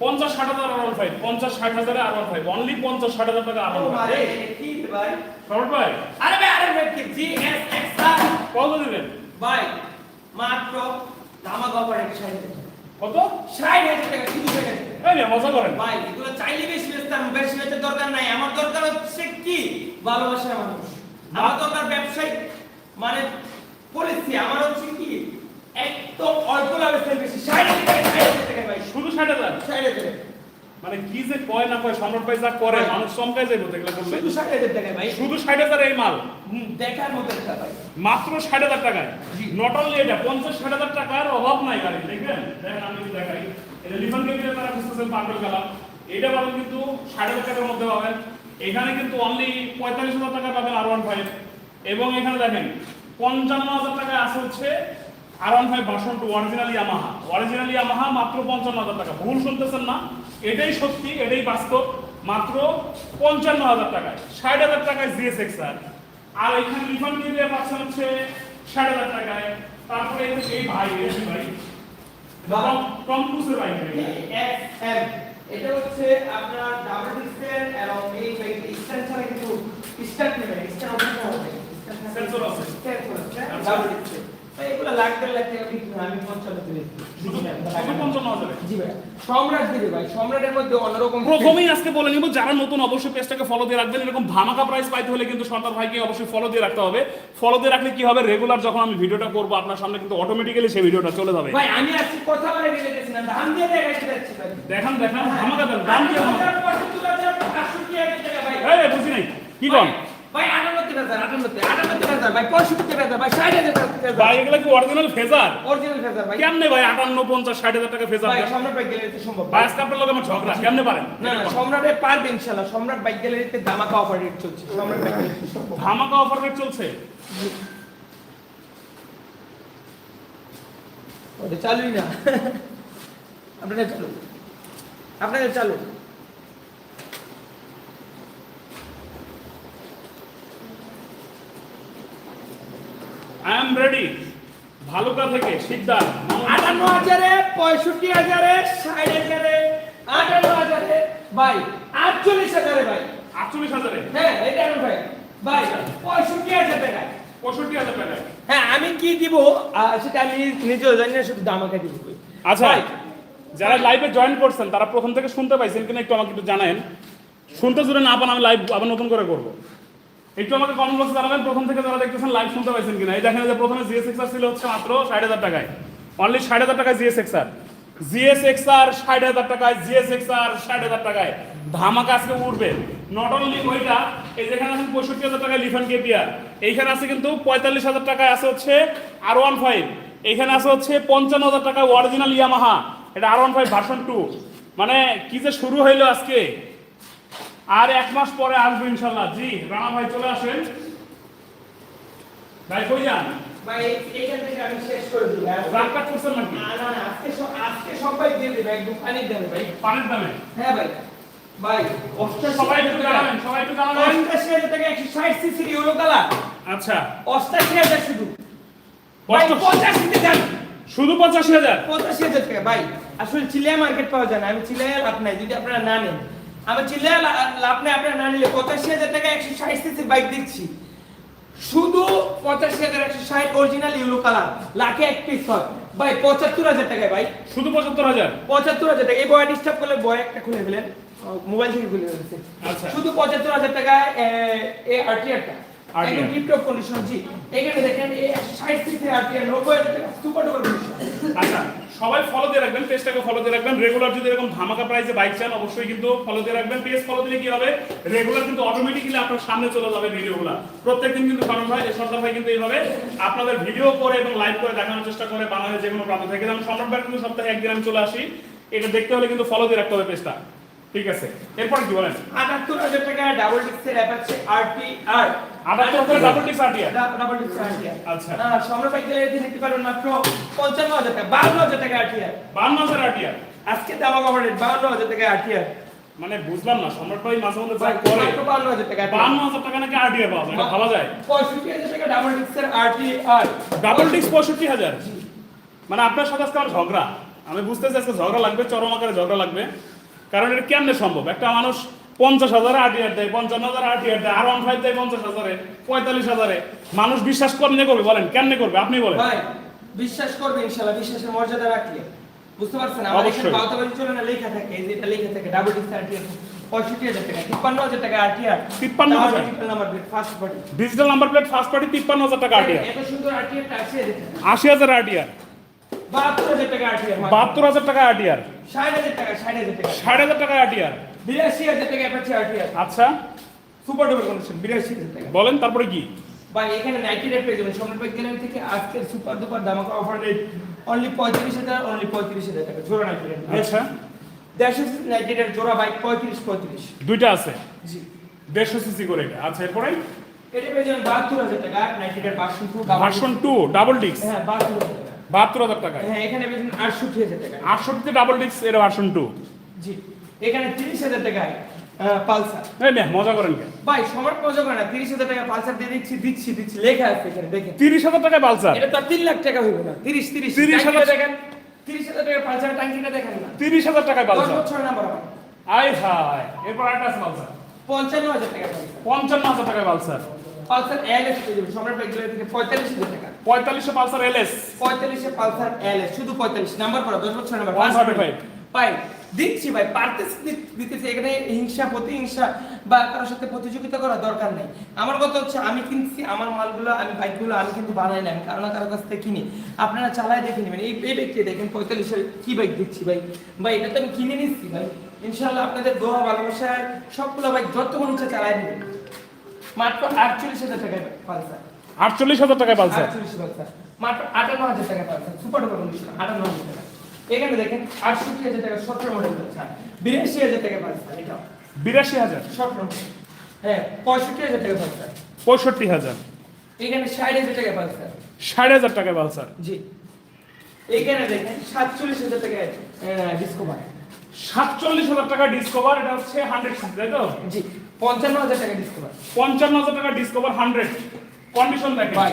পঞ্চাশ ষাট হাজার আর ওয়ান ফাইভ পঞ্চাশ ষাট হাজারে আর ওয়ান ফাইভ অনলি পঞ্চাশ ষাট হাজার টাকা আর ওয়ান ফাইভ কি ভাই? শরৎ ভাই। আরে ভাই আরে ভাই কি জিএসএক্সআর কত দিবেন? ভাই মাত্র ধামাকা অফার একটা ষাট কত? ষাট হাজার টাকা শুধু ষাট হাজার। এই নিয়ে মজা করেন। ভাই এগুলো চাইলে বেশি বেচতাম বেশি বেচার দরকার নাই। আমার দরকার হচ্ছে কি? ভালোবাসার মানুষ। আমার দরকার ব্যবসায়িক মানে পলিসি আমার হচ্ছে কি? একদম অল্প বেশি ষাট টাকা টাকা ভাই। শুধু ষাট হাজার ষাট হাজার মানে কি যে কয় না কয় সম্রাট ভাই যা করে মানুষ চমকায় যাইব দেখলে করলে শুধু ষাট হাজার টাকা ভাই। শুধু ষাট হাজার এই মাল। দেখার মতো টাকা ভাই। মাত্র ষাট হাজার টাকায়। নট অনলি এটা পঞ্চাশ ষাট হাজার টাকার অভাব নাই গাড়ি দেখবেন? দেখেন আমি দেখাই। এটা লিফান কেবিনে তারা পার্পল কালার এটা পাবেন কিন্তু ষাট হাজার টাকার মধ্যে পাবেন। এখানে কিন্তু অনলি পঁয়তাল্লিশ হাজার টাকা পাবেন আর ওয়ান ফাইভ এবং এখানে দেখেন পঞ্চান্ন হাজার টাকায় আছে হচ্ছে R one five version two original Yamaha original Yamaha মাত্র পঞ্চান্ন হাজার টাকা। ভুল শুনতেছেন না? এটাই সত্যি এটাই বাস্তব। মাত্র পঞ্চান্ন হাজার টাকায়। ষাট হাজার টাকায় জিএসএক্স আর। আর এখানে লিফান কেবিনে পাচ্ছেন হচ্ছে ষাট হাজার টাকায়। তারপরে এই ভাই যে ভাই। টম ক্রুজের এটা হচ্ছে আপনার ডাবল ডিসপ্লে এবং এই স্ট্যান্ড ছাড়া কিন্তু স্ট্যান্ড নেবে স্ট্যান্ড অপশন হবে Sensor আছে। সেন্সর আছে। ডাবল ডিসপ্লে এগুলো লাগবে লাগবে বিক্রি আমি পঞ্চান্ন দিলে শুধু শুধু পঞ্চান্ন হাজারে জি ভাই সম্রাট দিবে ভাই সম্রাটের মধ্যে অন্যরকম প্রথমেই আজকে বলে নিব যারা নতুন অবশ্যই পেজটাকে ফলো দিয়ে রাখবেন। এরকম ধামাকা প্রাইস পাইতে হলে কিন্তু সন্তান ভাইকে অবশ্যই ফলো দিয়ে রাখতে হবে। ফলো দিয়ে রাখলে কি হবে? রেগুলার যখন আমি ভিডিওটা করব আপনার সামনে কিন্তু অটোমেটিক্যালি সেই ভিডিওটা চলে যাবে। ভাই আমি আজকে কথা বলে দিতে না দাম দিয়ে দেখাইতে দেখান দেখান ধামাকা দেন দাম কি এই বুঝি নাই। কি কোন ভাই হাজার আটানব্বই আটানব্বই হাজার ভাই পঁয়ষট্টি হাজার ভাই ষাট হাজার ভাই এগুলা কি অরিজিনাল ফেজার? অরিজিনাল হাজার ভাই। কেমনে ভাই আটান্ন পঞ্চাশ ষাট হাজার টাকা ফেজার? ভাই সম্রাট বাইক গ্যালারিতে সম্ভব। ভাই আজকে আপনার লোক আমার ঝগড়া কেমনে পারেন? না না সম্রাটে পারবে ইনশাআল্লাহ। সম্রাট বাইক গ্যালারিতে ধামাকা অফার রেট চলছে। সম্রাট ধামাকা অফার রেট চলছে? ওটা চালুই না। আপনাদের চালু। আপনাদের চালু। আই এম রেডি ভালুকা থেকে শিকদার আটান্ন হাজারে পঁয়ষট্টি হাজারে ষাট হাজারে আটান্ন হাজারে ভাই আটচল্লিশ হাজারে ভাই। আটচল্লিশ হাজারে? হ্যাঁ এটা ভাই। ভাই পঁয়ষট্টি হাজার টাকা পঁয়ষট্টি হাজার টাকায়। হ্যাঁ আমি কি দিব? সেটা আমি নিজেও জানি না শুধু দামাকে দিব। আচ্ছা যারা লাইভে জয়েন করছেন তারা প্রথম থেকে শুনতে পাইছেন কিনা একটু আমাকে একটু জানান শুনতে জুড়ে না পান আমি লাইভ আবার নতুন করে করব। একটু আমাকে কমেন্ট বক্সে জানাবেন, প্রথম থেকে যারা দেখতেছেন লাইভ শুনতে পাইছেন কিনা। এই দেখেন যে প্রথমে জিএস এক্সআর ছিল হচ্ছে মাত্র ষাট হাজার টাকায়। অনলি ষাট হাজার টাকায় জিএস এক্সআর জিএস এক্সআর ষাট হাজার টাকায় জিএস এক্সআর ষাট হাজার টাকায়। ধামাকা আজকে উঠবে। নট অনলি ওইটা এই যেখানে আছেন পঁয়ষট্টি হাজার টাকায় লিফান কেপিয়ার এইখানে আছে কিন্তু পঁয়তাল্লিশ হাজার টাকায় আছে হচ্ছে আর ওয়ান ফাইভ এইখানে আছে হচ্ছে পঞ্চান্ন হাজার টাকা অরিজিনাল ইয়ামাহা এটা R one five version two মানে কি যে শুরু হইল আজকে। আর এক মাস পরে আসব ইনশাল্লাহ। জি রানা ভাই চলে আসেন। ভাই কই যান? ভাই এইখান থেকে আমি শেষ করে দিই। করছেন নাকি? না না না, আজকে আজকে সবাই দিয়ে দেবে একদম পানির দামে ভাই। পানির দামে? হ্যাঁ ভাই। ভাই সবাই হাজার একটু জানাবেন সবাই একটু জানাবেন। পঞ্চাশি হাজার টাকা একশো ইউরো কালার। আচ্ছা। শুধু। ভাই শুধু হাজার? পঁচাশি হাজার টাকা ভাই। আসলে চিলিয়া মার্কেট পাওয়া যায় না আমি চিলিয়া লাভ নাই যদি আপনারা না নেন। আমি চিল্লা আপনি আপনারা না নিলে পঁচাশি হাজার টাকা একশো ষাট সিসির বাইক দিচ্ছি। শুধু পঁচাশি হাজার একশো ষাট অরিজিনাল ইউলো কালার লাখে এক পিস হয়। ভাই পঁচাত্তর হাজার টাকায় ভাই। শুধু পঁচাত্তর হাজার? পঁচাত্তর হাজার টাকা। এই বয় ডিস্টার্ব করলে বয় একটা খুলে ফেলেন। মোবাইল থেকে খুলে ফেলেছে। আচ্ছা। শুধু পঁচাত্তর হাজার টাকায় এ আরটিআরটা। RTR একদম টিপটপ কন্ডিশন জি এখানে দেখেন এই ষাট সিসি আরটিআর নব্বই হাজার টাকা সুপার ডুপার কন্ডিশন আচ্ছা সবাই ফলো দিয়ে রাখবেন পেজটাকে ফলো দিয়ে রাখবেন। রেগুলার যদি এরকম ধামাকা প্রাইসে বাইক চান অবশ্যই কিন্তু ফলো দিয়ে রাখবেন। পেজ ফলো দিলে কি হবে? রেগুলার কিন্তু অটোমেটিক্যালি আপনার সামনে চলে যাবে ভিডিওগুলো প্রত্যেকদিন কিন্তু কারণ ভাই সরকার ভাই কিন্তু এইভাবে আপনাদের ভিডিও করে এবং লাইভ করে দেখানোর চেষ্টা করে বাংলাদেশ যে কোনো প্রান্ত থেকে। যেমন সম্রাট কিন্তু সপ্তাহে একদিন আমি চলে আসি। এটা দেখতে হলে কিন্তু ফলো দিয়ে রাখতে হবে পেজটা ঠিক আছে? এরপর কি বলেন? আটাত্তর হাজার টাকা ডাবল ডিস্কের আরটিআর আটাত্তর করে ডাবল টিক্স আটিয়া ডাবল ডিস্কের আরটিআর আচ্ছা। নিতে পারবেন মাত্র পঞ্চান্ন হাজার টাকা বান্ন হাজার টাকা আরটিআর। বান্ন হাজার আটিয়া আজকে দামা কভার রেট হাজার টাকা আরটিআর। মানে বুঝলাম না সম্রাট ভাই মাঝে মধ্যে যা করে হাজার টাকা বান্ন হাজার টাকা নাকি আটিয়া পাওয়া যায়? এটা ভাবা যায়। পঁয়ষট্টি হাজার টাকা ডাবল ডিস্কের আরটিআর। ডাবল ডিস্ক পঁয়ষট্টি হাজার। মানে আপনার সাথে আজকে আমার ঝগড়া। আমি বুঝতেছি আজকে ঝগড়া লাগবে চরম আকারে ঝগড়া লাগবে। কারণ এটা কেমনে সম্ভব? একটা মানুষ পঞ্চাশ হাজারে আটিয়ার দেয় পঞ্চান্ন হাজারে আটিয়ার দেয় আর ওয়ান ফাইভ দেয় পঞ্চাশ হাজারে পঁয়তাল্লিশ হাজারে। মানুষ বিশ্বাস কেমনে করবে বলেন? কেমনে করবে? আপনি বলেন। বিশ্বাস করবে ইনশাআল্লাহ বিশ্বাসের মর্যাদা রাখলে। বুঝতে পারছেন? আমার এখানে। বাউতাবাড়ি চলে না লেখা থাকে এই যে এটা লেখা থাকে ডাবল ডিক্স আরটিআর পঁয়ষট্টি হাজার টাকা তিপ্পান্ন হাজার টাকা RTR 53,000 number first party digital number plate first party তিপ্পান্ন হাজার টাকা আটিয়ার এত সুন্দর আরটিআরটা আছে দেখেন আশি হাজার আটিয়ার বাহাত্তর হাজার টাকা আটিয়ার ষাট হাজার টাকা ষাট হাজার টাকা। ষাট হাজার টাকা আটিয়ার বিরাশি হাজার টাকা অ্যাপাচি আরটিআর আচ্ছা। সুপার ডুপার কন্ডিশন বিরাশি হাজার টাকা। বলেন তারপরে কি? ভাই এখানে নাইনটি রেট পেয়ে যাবেন। সম্রাট বাইক গ্যালারি থেকে আজকের সুপার ডুপার দামাকা অফার রেট অনলি পঁয়ত্রিশ হাজার অনলি পঁয়ত্রিশ হাজার টাকা। জোড়া নাইনটি রেট আচ্ছা। দেড়শো নাইনটি রেট জোড়া বাইক পঁয়ত্রিশ পঁয়ত্রিশ। দুইটা আছে? জি। দেড়শো সিসি করে আচ্ছা এরপরে? এটা পেয়ে যাবেন বাহাত্তর হাজার টাকা নাইনটি রেট বাষট্টি টু ভার্সন টু ডাবল ডিক্স হ্যাঁ বাহাত্তর হাজার টাকা। বাহাত্তর হাজার টাকায়। হ্যাঁ এখানে পেয়ে আটষট্টি হাজার টাকা আটষট্টিতে ডাবল ডিক্স এর ভার্সন টু জি এখানে তিরিশ হাজার টাকায় পালসার। এই মজা করেন কেন ভাই সম্রাট মজা করে না তিরিশ হাজার টাকা পালসার দিয়ে দিচ্ছি দিচ্ছি দিচ্ছি লেখা আছে এখানে দেখেন। তিরিশ হাজার টাকায় পালসার? এটা তিন লাখ টাকা হইবে না তিরিশ তিরিশ। 30,000 টাঙ্কিটা দেখেন তিরিশ হাজার টাকা পালসার টাঙ্কিটা দেখেন না। তিরিশ হাজার দশ পালসার। বছর নাম্বার আয় হায় এরপর একটা আছে পালসার। পঞ্চান্ন হাজার টাকা পঞ্চান্ন হাজার টাকায় পালসার। পালসার এল এস পেয়ে যাবেন সম্রাট বাইক থেকে পঁয়তাল্লিশ হাজার টাকা পঁয়তাল্লিশশো পালসার এল এস। পঁয়তাল্লিশে পালসার এল এস শুধু পঁয়তাল্লিশ নাম্বার করা দশ বছর নাম্বার 145 ভাই দিচ্ছি ভাই পারতেছি দিতেছি এখানে হিংসা প্রতিহিংসা বা কারোর সাথে প্রতিযোগিতা করার দরকার নেই। আমার কথা হচ্ছে আমি কিনছি আমার মালগুলো আমি বাইকগুলো আমি কিন্তু বানাই না আমি কারও না কারও কাছ থেকে কিনি। আপনারা চালায় দেখে নেবেন এই এই ব্যক্তি দেখেন পঁয়তাল্লিশের কি বাইক দিচ্ছি ভাই? ভাই এটা তো আমি কিনে নিচ্ছি ভাই। ইনশাল্লাহ আপনাদের দোয়া ভালোবাসায় সবগুলো বাইক যতক্ষণ ইচ্ছা চালায় নেবেন। মাত্র আটচল্লিশ হাজার টাকায় পালসার আটচল্লিশ হাজার টাকায় পালসার আটচল্লিশ পালসার মাত্র আটান্ন হাজার টাকা পালসার সুপার ডুপার কন্ডিশন আটান্ন হাজার টাকা। এখানে দেখেন আটষট্টি হাজার টাকা সতেরো মডেল পালসার বিরাশি হাজার টাকা পালসার এটা বিরাশি হাজার। সতেরো হ্যাঁ পঁয়ষট্টি হাজার টাকা পালসার পঁয়ষট্টি হাজার। এখানে ষাট হাজার টাকা পালসার ষাট হাজার টাকায় পালসার জি। এখানে দেখেন সাতচল্লিশ হাজার টাকা ডিসকভার সাতচল্লিশ হাজার টাকা ডিসকভার এটা হচ্ছে হান্ড্রেড সিসি তাই তো? জি। পঞ্চান্ন হাজার টাকা ডিসকভার পঞ্চান্ন হাজার টাকা ডিসকভার হান্ড্রেড কন্ডিশন দেখেন। ভাই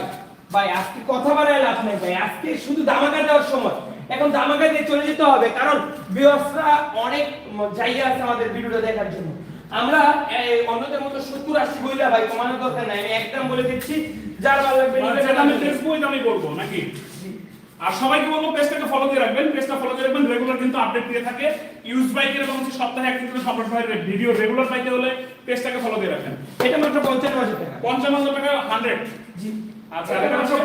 ভাই আজকে কথা বাড়ায় লাভ নেই ভাই। আজকে শুধু দামাকা দেওয়ার সময়। এখন দামাকা দিয়ে চলে যেতে হবে কারণ বিয়সরা অনেক জায়গা আছে আমাদের ভিডিওটা দেখার জন্য। আমরা অন্যদের মতো সত্তর আশি বইলা ভাই কমানোর দরকার নাই। আমি একদম বলে দিচ্ছি যার ভালো লাগবে মানে আমি। ফেসবুক আমি বলব নাকি? আর সবাইকে বলব পেজটাকে ফলো দিয়ে রাখবেন। পেজটা ফলো দিয়ে রাখবেন। রেগুলার কিন্তু আপডেট দিয়ে থাকে। ইউজ বাইকের এবং হচ্ছে সপ্তাহে একদিন করে সম্রাট ভাইয়ের ভিডিও রেগুলার বাইকে হলে পেজটাকে ফলো দিয়ে রাখেন। এটা মাত্র পঞ্চান্ন হাজার টাকা। পঞ্চান্ন হাজার টাকা হান্ড্রেড জি। আচ্ছা,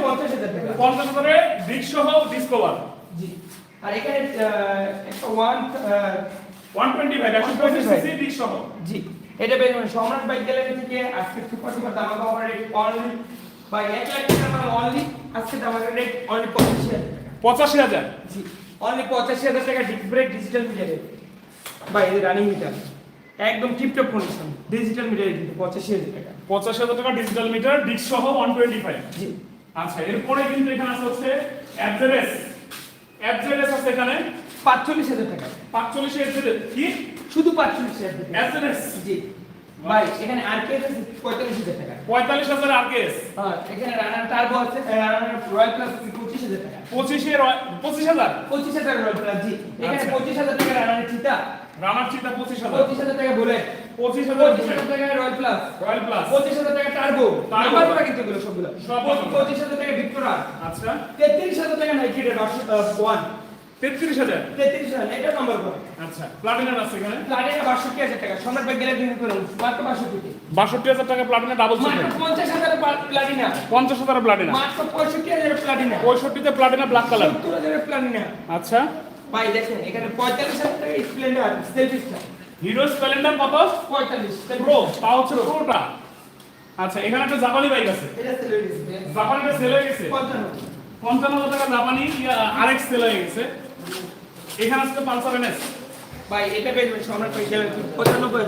পঞ্চাশ হাজার টাকা। পঞ্চাশ হাজারে ডিস্ক সহ ডিসকভার জি। আর এখানে একটা ওয়ান ওয়ান টোয়েন্টি ফাইভ একশো পঁচিশ সিসি ডিস্ক সহ। জি। এটা বেশ মানে সম্রাট বাইক গ্যালারি থেকে আজকে সুপার সুপার দামাকা অফার রেট অনলি বাই এক লাখ টাকা অনলি আজকে দামাকা রেট অনলি পঁচাশি হাজার পঁচাশি হাজার। জি। অনলি পঁচাশি হাজার টাকা ডিস্ক ব্রেক ডিজিটাল মিটারে বাই এই রানিং মিটার একদম টিপটপ কন্ডিশন ডিজিটাল মিটারে কিন্তু পঁচাশি হাজার টাকা। পঁচাশি হাজার টাকা ডিজিটাল মিটার ডিস্ক সহ ওয়ান টোয়েন্টি ফাইভ জি। আচ্ছা এরপরে কিন্তু এখানে আছে হচ্ছে অ্যাডজেরেস অ্যাডজেরেস আছে এখানে পাঁচচল্লিশ হাজার টাকা। পাঁচচল্লিশ অ্যাডজেরেস কি? শুধু পাঁচচল্লিশ হাজার টাকা অ্যাডজেরেস জি। ভাই এখানে আর কে আছে পঁয়তাল্লিশ হাজার টাকা। পঁয়তাল্লিশ হাজার আরকেএস হ্যাঁ এখানে রানার টার্বো আছে রানার রয়্যাল প্লাস পঁচিশ হাজার টাকা। পঁচিশে পঁচিশ হাজার? পঁচিশ হাজার রয়্যাল প্লাস জি। এখানে আচ্ছা। পঁচিশ হাজার টাকা রানার চিতা রানার চিতা পঁচিশ হাজার। পঁচিশ হাজার টাকা বলে। পঁচিশ হাজার পঁচিশ হাজার টাকা রয়্যাল প্লাস রয়্যাল প্লাস পঁচিশ হাজার টাকা টার্বো। নাম্বার করা কিন্তু এগুলো সবগুলো। সব পঁচিশ- পঁচিশ হাজার টাকা ভিক্টোরা আচ্ছা। তেত্রিশ হাজার টাকা নাইকি রেড ওয়ান তেত্রিশ হাজার। তেত্রিশ হাজার এটা নাম্বার করা আচ্ছা প্লাটিনাম আছে এখানে। প্লাটিনা বাষট্টি হাজার টাকা সম্রাট ব্যাগ গেলে দিন করুন মাত্র বাষট্টি বাষট্টি হাজার টাকা প্লাটিনা ডাবল মাত্র পঞ্চাশ হাজার প্লাটিনা পঞ্চাশ হাজার প্লাটিনা মাত্র পঁয়ষট্টি হাজার প্লাটিনা পঁয়ষট্টিতে প্লাটিনা ব্ল্যাক কালার সত্তর হাজার প্লাটিনা আচ্ছা। ভাই দেখেন এখানে পঁয়তাল্লিশ হাজার টাকা স্প্লেন্ডার সেলফিসটা হিরো স্প্লেন্ডার কত? পঁয়তাল্লিশ প্রো তা হচ্ছে প্রোটা আচ্ছা এখানে একটা জাপানি বাইক আছে। এটা সেলফিস জাপানিটা সেল হয়ে গেছে? পঞ্চান্ন। পঞ্চান্ন হাজার টাকা জাপানি আরেক সেল হয়ে গেছে। এখানে আছে পালসার এনএস ভাই এটা বেচবেন সম্রাট ভাই গেলে পঁচানব্বই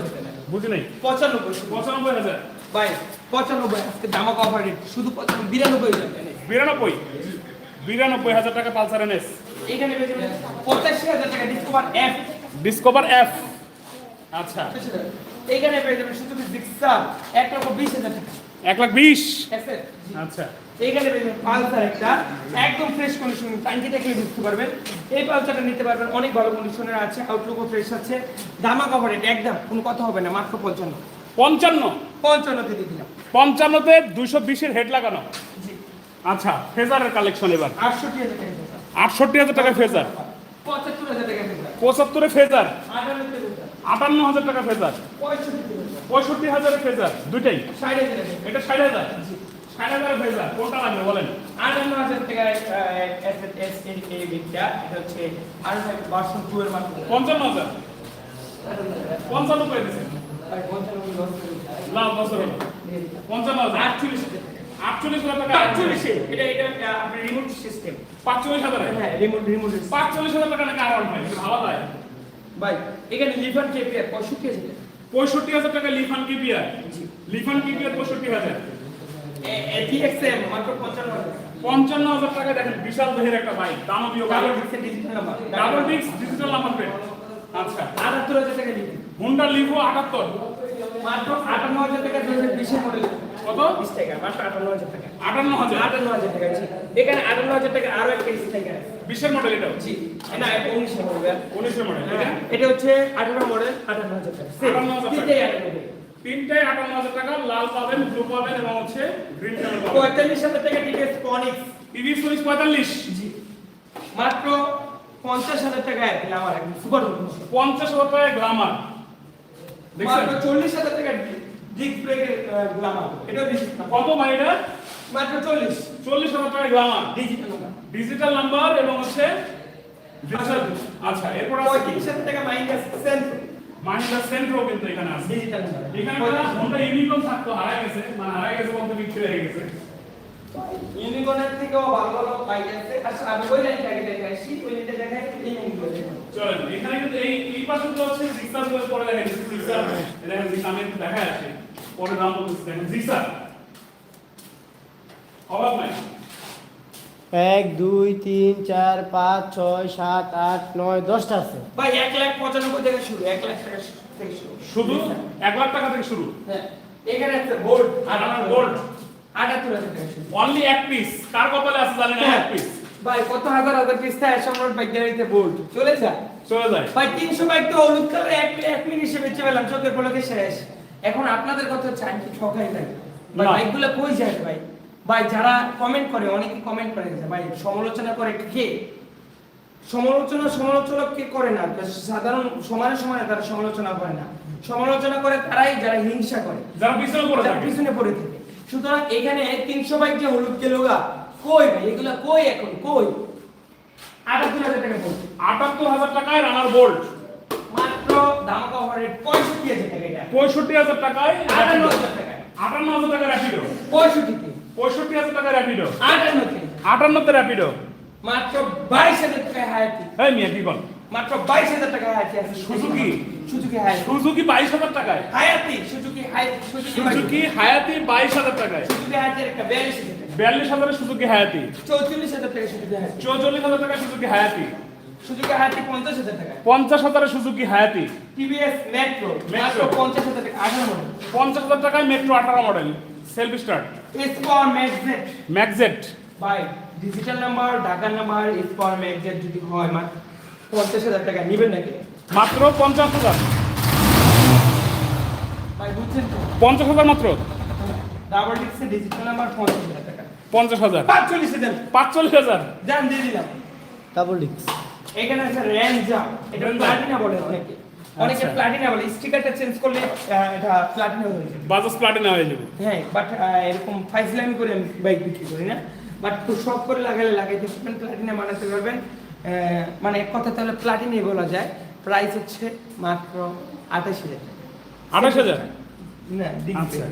বুঝি নাই পঁচানব্বই পঁচানব্বই হাজার। ভাই পঁচানব্বই আজকে দামাক অফার রেট শুধু পঁচানব্বই বিরানব্বই হাজার টাকা বিরানব্বই? বিরানব্বই হাজার টাকা পালসার এনএস এখানে বেচবেন পঁচাশি হাজার টাকা ডিসকভার এফ ডিসকভার এফ আচ্ছা। এইখানে পেয়ে যাবেন শুধু ডিক্সার এক লক্ষ বিশ হাজার টাকা। এক লাখ বিশ? আচ্ছা। এইখানে পেয়েছেন পালসার একটা একদম ফ্রেশ কন্ডিশন টাঙ্কি দেখলে বুঝতে পারবেন। এই পালসারটা নিতে পারবেন অনেক ভালো কন্ডিশনের আছে আউটলুকও ফ্রেশ আছে। দামা কভারেট একদম কোনো কথা হবে না মাত্র পঞ্চান্ন। পঞ্চান্ন? পঞ্চান্নতে দিয়ে দিলাম। পঞ্চান্নতে দুইশো বিশের হেড লাগানো? আচ্ছা ফেজারের কালেকশন এবার। আটষট্টি হাজার টাকা আটষট্টি হাজার টাকা ফেজার। পঁচাত্তর হাজার টাকা ফেজার। পঁচাত্তরে ফেজার। আটান্ন হাজার টাকা ফেজার। পঁয়ষট্টি হাজারের ফেজার দুইটাই। ষাট হাজার এটা ষাট হাজার? ষাট ফেজার কোনটা লাগবে বলেন? এই- এটা হচ্ছে আর টু এর পঞ্চান্ন হাজার। পঞ্চান্ন দিচ্ছেন। পঞ্চান্ন হাজার। আটচল্লিশ হাজার টাকা। আটচল্লিশ হাজার টাকা। আটচল্লিশে, এটা এটা আপনার রিমোট সিস্টেম পাঁচচল্লিশ হাজার হ্যাঁ রিমোট রিমোট পাঁচচল্লিশ হাজার টাকা নাকি আর ওয়ান ফাইভ যায়। ভাই এখানে লিভার কেপিআর পঁয়ষট্টি হাজার। পঁয়ষট্টি হাজার টাকা লিফান কিপিয়ার জি। লিফান কিপিয়ার পঁয়ষট্টি হাজার। এটিএক্সএম মাত্র পঞ্চান্ন হাজার টাকা। পঞ্চান্ন হাজার টাকা। দেখেন বিশাল দেহের একটা বাইক। দামও double ডিক্সের digital number double disc digital number plate আচ্ছা। আটাত্তর হাজার টাকা লিখুন হুন্ডা লিভো আটাত্তর। মাত্র আটান্ন হাজার টাকা দু হাজার বিশের মডেল কত? বিশ টাকা মাত্র আটান্ন হাজার টাকা। আটান্ন হাজার। আটান্ন হাজার টাকা জি। এখানে আটান্ন হাজার টাকা আরও একটা স্টিকার আছে। বিশের মডেল এটা জি। না উনিশে মডেল উনিশের মডেল এটা? এটা হচ্ছে আঠারো মডেল আটান্ন হাজার টাকা। আটান্ন হাজার টাকা। টাকা। তিনটায় আটান্ন হাজার টাকা লাল পাবেন ব্লু পাবেন এবং হচ্ছে গ্রিন কালার পাবেন। পঁয়তাল্লিশ হাজার টাকা টিভিএস কনিক্স টিভি চল্লিশ পঁয়তাল্লিশ। জি। মাত্র পঞ্চাশ হাজার টাকায় দিলাম আমার একদম সুপার পঞ্চাশ হাজার টাকা গ্লামার দেখছেন? মাত্র চল্লিশ হাজার টাকা ডিস্ক ব্রেকের গ্লামার এটাও ডিজিটাল কত ভাই এটা? মাত্র চল্লিশ। চল্লিশ হাজার টাকা glamour digital number digital number এবং হচ্ছে আচ্ছা এরপর আছে পঁয়ত্রিশ হাজার টাকা মাইনাস সেন্ট্রো মানিটা সেন্ট্রো কিন্তু এখানে আছে। ডিজিটাল এখানে একটা হোন্ডা ইউনিকর্ন থাকতো হারাই গেছে। মানে হারাই গেছে বলতে বিক্রি হয়ে গেছে। ইউনিকর্নের থেকেও ভালো ভালো বাইক আছে। আর আমি ওই লাইনটা আগে দেখে আসি ওই লাইনটা দেখাই এই চলেন এখানে কিন্তু এই এই পাশে তো হচ্ছে জিক্সারগুলো পরে দেখা যাচ্ছে জিক্সার দেখেন জিক্সার দেখা আছে। পরে দাম বলতেছি দেখেন জিক্সার অভাব নাই এক দুই তিন চার পাঁচ ছয় সাত আট নয় দশটা আছে। ভাই এক লাখ পঁচানব্বই থেকে শুরু এক লাখ টাকা থেকে শুরু। শুধু এক লাখ টাকা থেকে শুরু? হ্যাঁ এখানে আছে বোল্ড আর আমার গোল্ড আটাত্তর হাজার টাকা শুরু। অনলি এক পিস কার কপালে আছে জানেন না এক পিস ভাই কত হাজার হাজার পিস থাকে সম্রাট বাইক গ্যালারিতে বোল্ড চলে যায় চলে যায়। ভাই তিনশো বাইক তো হলুদ কালার এক এক মিনিট হিসেবে বেচে পেলাম চোখের পলকে শেষ। এখন আপনাদের কথা হচ্ছে আমি কি ঠকাই ভাই ভাই। বাইকগুলো কই যায় ভাই? ভাই যারা কমেন্ট করে অনেকে কমেন্ট করে যে ভাই সমালোচনা করে কে? সমালোচনা সমালোচনা কে করে না? সাধারণ সমানে সমানে তারা সমালোচনা করে না। সমালোচনা করে তারাই যারা হিংসা করে যারা পিছনে পড়ে যারা থাকে। পিছনে পড়ে থাকে। সুতরাং এখানে তিনশো বাইক যে হলুদ গেলোগা কই ভাই? এগুলো কই এখন? কই? আটাত্তর হাজার টাকা পড়ছে আটাত্তর হাজার টাকায় রানার বোল্ট। মাত্র ধামাকা অফারে পঁয়ষট্টি হাজার টাকা এটা। পঁয়ষট্টি হাজার টাকায় আটান্ন হাজার টাকা। আটান্ন হাজার টাকা র্যাপিডো পঁয়ষট্টিতে পঁয়ষট্টি হাজার টাকা র্যাপিডো আটান্নতে আটান্নতে র্যাপিডো মাত্র বাইশ হাজার টাকা হায়াতি। এই মিয়া কি বল মাত্র বাইশ হাজার টাকা হায়াতি আছে। সুজুকি? সুজুকি হায়াতি। সুজুকি বাইশ হাজার টাকায়। হায়াতি সুজুকি সুজুকি হায়াতি বাইশ হাজার টাকায়। সুজুকি হায়াতি একটা বিয়াল্লিশ টাকা। বিয়াল্লিশ হাজারের সুজুকি হায়াতি। চৌচল্লিশ হাজার টাকা সুজুকি হায়াতি। চৌচল্লিশ হাজার টাকা সুজুকি হায়াতি। সুজুকি হায়াতি পঞ্চাশ হাজার টাকা পঞ্চাশ হাজারের Suzuki Hayate. TVS Metro Metro। পঞ্চাশ হাজার টাকা। আঠারো মডেল। পঞ্চাশ হাজার টাকায় মেট্রো আঠারো মডেল। সেলফ স্টার্ট এসপাওয়ার ম্যাগজেট ম্যাকজেট ভাই ডিজিটাল নাম্বার ঢাকার নাম্বার এসপাওয়ার ম্যাগজেট যদি হয় মাত্র পঞ্চাশ হাজার টাকা নিবেন নাকি? মাত্র পঞ্চাশ হাজার। ভাই বুঝছেন তো? পঞ্চাশ হাজার মাত্র? ডাবল ডিক্সের ডিজিটাল নাম্বার পঞ্চাশ হাজার টাকা। পঞ্চাশ হাজার। পাঁচচল্লিশ হাজার। পাঁচচল্লিশ হাজার। যান দিয়ে দিলাম। ডাবল ডিক্স এখানে আছে র্যাঞ্জা এটা। প্লাটিনা বলে অনেকে। অনেকে আচ্ছা। প্লাটিনা বলে স্টিকারটা চেঞ্জ করলে এটা প্লাটিনা হয়ে যাবে। বাজাজ প্লাটিনা হয়ে যাবে। হ্যাঁ বাট এরকম ফাইজলামি করে আমি বাইক বিক্রি করি না। বাট খুব শখ করে লাগালে লাগাইতে পারবেন প্লাটিনা বানাতে পারবেন। মানে এক কথা তাহলে প্লাটিনাই বলা যায়। প্রাইস হচ্ছে মাত্র আঠাশ হাজার আঠাশ হাজার? না আচ্ছা।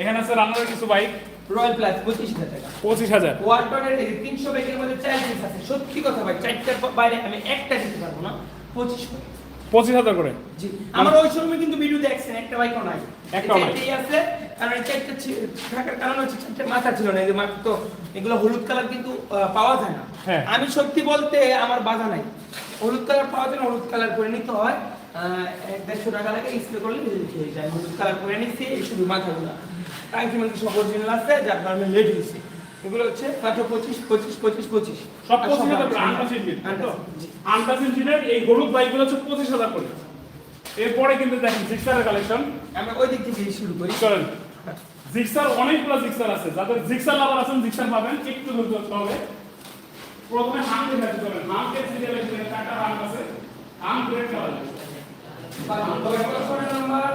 এখানে স্যার রানারের কিছু বাইক রয়্যাল প্লাস পঁচিশ হাজার টাকা। পঁচিশ হাজার। ওয়ালটনের এই তিনশো বাইকের মধ্যে চার পিস আছে। সত্যি কথা ভাই চারটার বাইরে আমি একটা দিতে পারব না। পঁচিশ পঁচিশ হাজার করে। জি আমার ওই শোরুমে কিন্তু ভিডিও দেখছেন একটা বাইকও নাই। একটাও নাই। চারটেই আছে কারণ এই চারটে ছি- থাকার কারণ হচ্ছে চারটে মাথা ছিল না এই যে মাত্র তো এগুলো হলুদ কালার কিন্তু পাওয়া যায় না। হ্যাঁ। আমি সত্যি বলতে আমার বাধা নাই। হলুদ কালার পাওয়া যায় না হলুদ কালার করে নিতে হয়। আহ, এক দেড়শো টাকা লাগে স্প্রে করলে হয়ে যায়। হলুদ কালার করে নিচ্ছি এই শুধু মাথাগুলো। টাঙ্কি মাঙ্কি সব অরিজিনাল আছে যার কারণে লেট হয়েছে। এগুলো হচ্ছে মাত্র পঁচিশ পঁচিশ পঁচিশ পঁচিশ। সব আর পঁচিশ হাজার করে আনটাস ইঞ্জিন জি। আনটাস ইঞ্জিনের এই হলুদ বাইকগুলো হচ্ছে পঁচিশ হাজার করে। এরপরে কিন্তু দেখেন জিক্সারের কালেকশন আমরা ওই দিক থেকে শুরু করি। চলেন। জিক্সার অনেকগুলো জিক্সার আছে। যাদের জিক্সার লাভার আছেন জিক্সার পাবেন। একটু ধৈর্য ধরতে হবে। প্রথমে হামকে দেখতে চলেন। হামকে সিরিয়ালে চারটা হাম আছে। হাম গ্রেড নাম্বার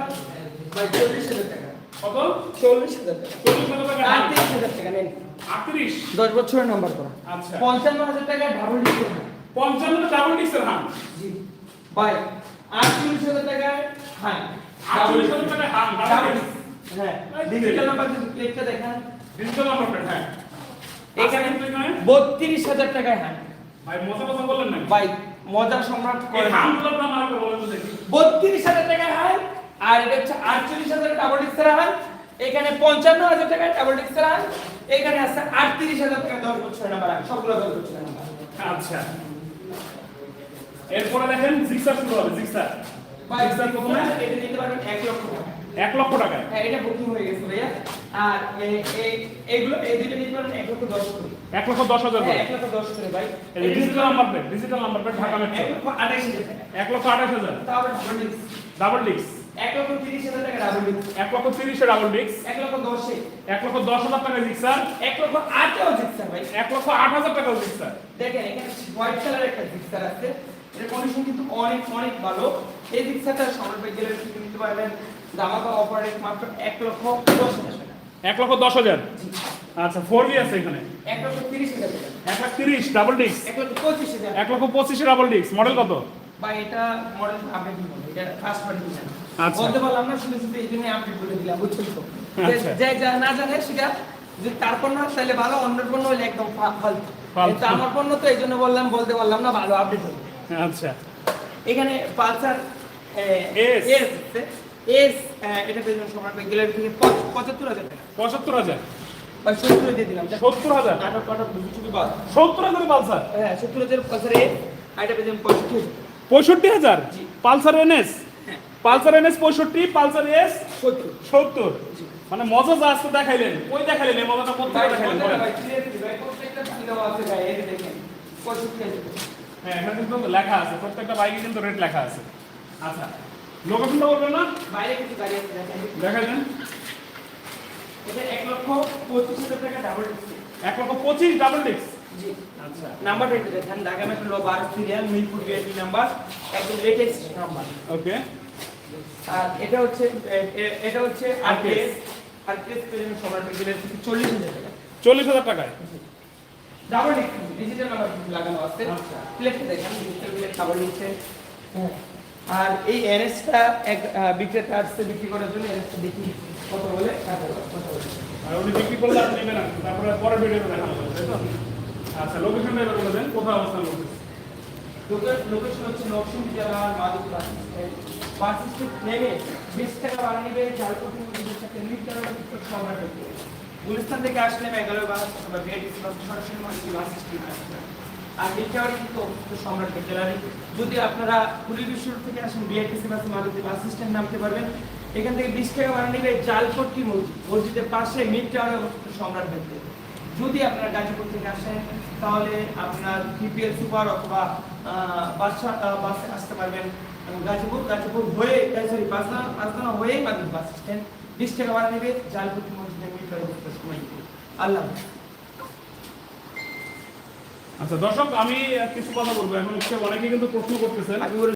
চল্লিশ হাজার টাকা। কত? চল্লিশ হাজার টাকা। চল্লিশ হাজার টাকা। হাম আটত্রিশ হাজার টাকা নেন। দশ বছরের নাম্বার করা। আচ্ছা। পঞ্চান্ন হাজার টাকা ডাবল ডিসের পঞ্চান্ন ডাবল ডিক্সের হাম জি। ভাই আটচল্লিশ হাজার টাকায় হ্যাঁ আটচল্লিশ হাজার টাকা হাম ডাবল ডাবল ডিক্স হ্যাঁ ডিজিটাল নাম্বার প্লেটটা দেখান। ডিজিটাল নাম্বার প্লেট হ্যাঁ। এখানে আচ্ছা, বত্রিশ হাজার টাকায় হ্যাঁ ভাই মজা কথা বললেন না। ভাই মজা সম্রাট করে হামগুলোর দাম আর বলেন তো দেখি। বত্রিশ হাজার টাকায় হয় আর এটা হচ্ছে আটচল্লিশ হাজার ডাবল ডিক্সের হয় এখানে পঞ্চান্ন হাজার টাকায় ডাবল ডিক্সের হয়। এখানে আছে আটত্রিশ হাজার টাকা দশ বছরের নাম্বার হয় সবগুলো দশ বছরের নাম্বার আচ্ছা। এরপরে দেখেন জিক্সার শুরু হবে? জিক্সার জিক্সার প্রথমে এটা নিতে পারবেন এক লক্ষ টাকা। এক লক্ষ টাকায়। হ্যাঁ এটা বুকিং হয়ে গেছে ভাইয়া। আর এ- এ- এগুলো এই দুটো নিতে পারবেন এক লক্ষ দশ করে। এক লক্ষ দশ হাজার হ্যাঁ করে এক লক্ষ দশ করে ভাই। Digital number plate digital number plate Dhaka metro এক লক্ষ আঠাশ হাজার এক লক্ষ আঠাশ হাজার। ডাবল ডিক্স ডাবল ডিক্স এক লক্ষ তিরিশ হাজার টাকা ডাবল ডিক্স এক লক্ষ তিরিশে ডাবল ডিক্স এক লক্ষ দশে এক লক্ষ দশ হাজার টাকা জিক্সার এক লক্ষ আটেও জিক্সার ভাই এক লক্ষ আট হাজার টাকা জিক্সার দেখেন এখানে হোয়াইট কালারের একটা জিক্সার আছে কন্ডিশন কিন্তু অনেক অনেক ভালো এই জিক্সারটা সময় পেয়ে গেলে নিতে পারবেন অফার রেট মাত্র এক লক্ষ দশ হাজার এক লক্ষ দশ হাজার আচ্ছা ফোর বি আছে এখানে এক লক্ষ তিরিশ হাজার এক লাখ তিরিশ ডাবল ডিক্স এক লক্ষ পঁচিশ হাজার এক লক্ষ পঁচিশে ডাবল ডিক্স মডেল কত বা এটা মডেল আপডেট বলব এটা ফার্স্ট পার্টি আচ্ছা। বলতে পারলাম না শুনে শুনে এই জন্য আপডেট বলে দিলাম বুঝছেন তো? যে- আচ্ছা। যা না জানে সেটা যদি তার পণ্য তাহলে ভালো অন্যের পণ্য হলে একদম ফালতু। আমার পণ্য তো এই জন্য বললাম বলতে পারলাম না ভালো আপডেট হবে আচ্ছা। এখানে পালসার এস। এস এটা পেয়েছেন সম্রাট গ্যালারি থেকে পঁচ- পঁচাত্তর হাজার টাকা। পঁচাত্তর হাজার? সত্তর দিয়ে দিলাম সত্তর হাজার? কাটা ছুটি বাদ সত্তর হাজার পালসার? হ্যাঁ সত্তর হাজার পালসার আর এটা পঁয়ষট্টি হাজার। পঁয়ষট্টি হাজার। পালসার এনএস পালসার এনএস পঁয়ষট্টি পালসার এস সত্তর। মানে মজা যা আজকে দেখাইলেন। ওই দেখাইলেন? এই মজাটা কোথায় দেখাইলেন। হ্যাঁ এখানে কিন্তু লেখা আছে। প্রত্যেকটা বাইকে কিন্তু রেট লেখা আছে। আচ্ছা লোকেশনটা বলবেন না? বাইরে কিছু গাড়ি আছে। দেখাইলেন। এটা এক লক্ষ পঁচিশ হাজার টাকা ডাবল ডিস্ক। এক লক্ষ পঁচিশ ডাবল ডিক্স জি। আচ্ছা। নাম্বারটা একটু দেখেন, ঢাকা মেট্রো বারো সিরিয়াল মিরপুর বিআইপি নাম্বার একদম লেটেস্ট নাম্বার ওকে আর এটা হচ্ছে এটা হচ্ছে আরকেএস আরকেএস সম্রাট মেডিকেলের থেকে চল্লিশ হাজার টাকা। চল্লিশ হাজার টাকায়? ডাবল ডিজিটাল লাগানো আছে। আচ্ছা। প্লেটটা দেখেন ডিজিটাল প্লেট ডাবল নিচ্ছে। হ্যাঁ। আর এই এনএসটা এক বিক্রেতা আসছে বিক্রি করার জন্য এনএসটা দেখি কত বলে আর উনি বিক্রি করলে আপনি নেবেন না তারপরে পরের ভিডিওতে দেখানো যাবে তাই তো? আচ্ছা লোকেশনটা এবার বলে দেন কোথায় অবস্থান করতেছে লোকেশন হচ্ছে নরসিংদী জেলার মাদুর বাস স্ট্যান্ড নেমে বিশ টাকা ভাড়া নিবে ঝাড়খণ্ড বিশ টাকা লিফট সম্রাট গুলিস্তান থেকে আসলে মেঘালয় বাস অথবা বিআইটিসি বাস সরাসরি বাস স্ট্যান্ড আসবে আর লিফটাওয়ারে কিন্তু অবস্থিত সম্রাট যদি আপনারা পুরী বিশ্ব থেকে আসেন বিআইটিসি বাসে মাদুর বাস স্ট্যান্ড নামতে পারবেন। এখান থেকে বিশ টাকা ভাড়া নিবে জালপট্টি মসজিদ মসজিদের পাশে মিড অবস্থিত সম্রাট ভেতরে যদি আপনারা গাজীপুর থেকে আসেন, তাহলে আপনার বিপিএল সুপার অথবা বাসা আসতে পারবেন। গাজীপুর গাজীপুর হয়ে সরি পাঁচনা পাঁচনা হয়ে মাদিক বাস স্ট্যান্ড বিশ টাকা ভাড়া নেবে জালপুটি মসজিদের মিটার সময় আল্লাহ আচ্ছা দর্শক আমি কিছু কথা বলব। এখন হচ্ছে অনেকে কিন্তু প্রশ্ন করতেছেন।